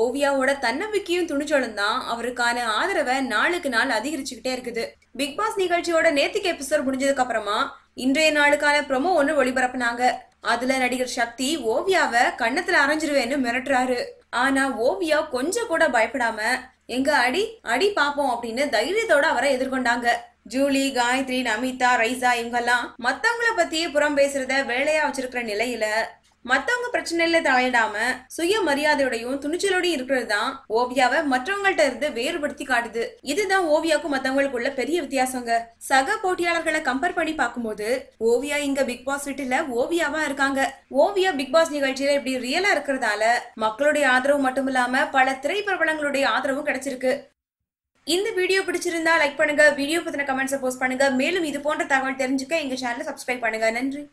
ஓவியாவோட தன்னம்பிக்கையும் துணிச்சலும் தான் அவருக்கான ஆதரவை நாளுக்கு நாள் அதிகரிச்சுக்கிட்டே இருக்குது. பிக் பாஸ் நிகழ்ச்சியோட நேத்திக்கு எபிசோட் முடிஞ்சதுக்கு அப்புறமா இன்றைய நாளுக்கான ப்ரொமோ ஒன்று ஒளிபரப்புனாங்க. அதுல நடிகர் சக்தி ஓவியாவை கண்ணத்துல அரைஞ்சிருவேன்னு மிரட்டுறாரு. ஆனா ஓவியா கொஞ்சம் கூட பயப்படாம எங்க அடி அடி பாப்போம் அப்படின்னு தைரியத்தோட அவரை எதிர்கொண்டாங்க. ஜூலி காயத்ரி நமிதா ரைசா இவங்கெல்லாம் மத்தவங்கள பத்தி புறம் பேசுறத வேலையா வச்சிருக்கிற நிலையில மத்தவங்க பிரச்சனையில தலையிடாம சுய மரியாதையோடையும் துணிச்சலோடையும் இருக்கிறது தான் ஓவியாவை மற்றவங்கள்ட்ட இருந்து வேறுபடுத்தி காட்டுது. இதுதான் ஓவியாவுக்கும் மத்தவங்களுக்குள்ள பெரிய வித்தியாசங்க. சக போட்டியாளர்களை கம்பேர் பண்ணி பார்க்கும்போது ஓவியா இங்க பிக் பாஸ் வீட்டுல ஓவியாவா இருக்காங்க. ஓவியா பிக் பாஸ் நிகழ்ச்சியில இப்படி ரியலா இருக்கிறதால மக்களுடைய ஆதரவு மட்டும் இல்லாம பல திரைப்பிரபலங்களுடைய ஆதரவும் கிடைச்சிருக்கு. இந்த வீடியோ பிடிச்சிருந்தா லைக் பண்ணுங்க வீடியோ பத்தின கமெண்ட்ஸை போஸ்ட் பண்ணுங்க. மேலும் இது போன்ற தகவல் தெரிஞ்சுக்க எங்க சேனலை சப்ஸ்கிரைப் பண்ணுங்க. நன்றி.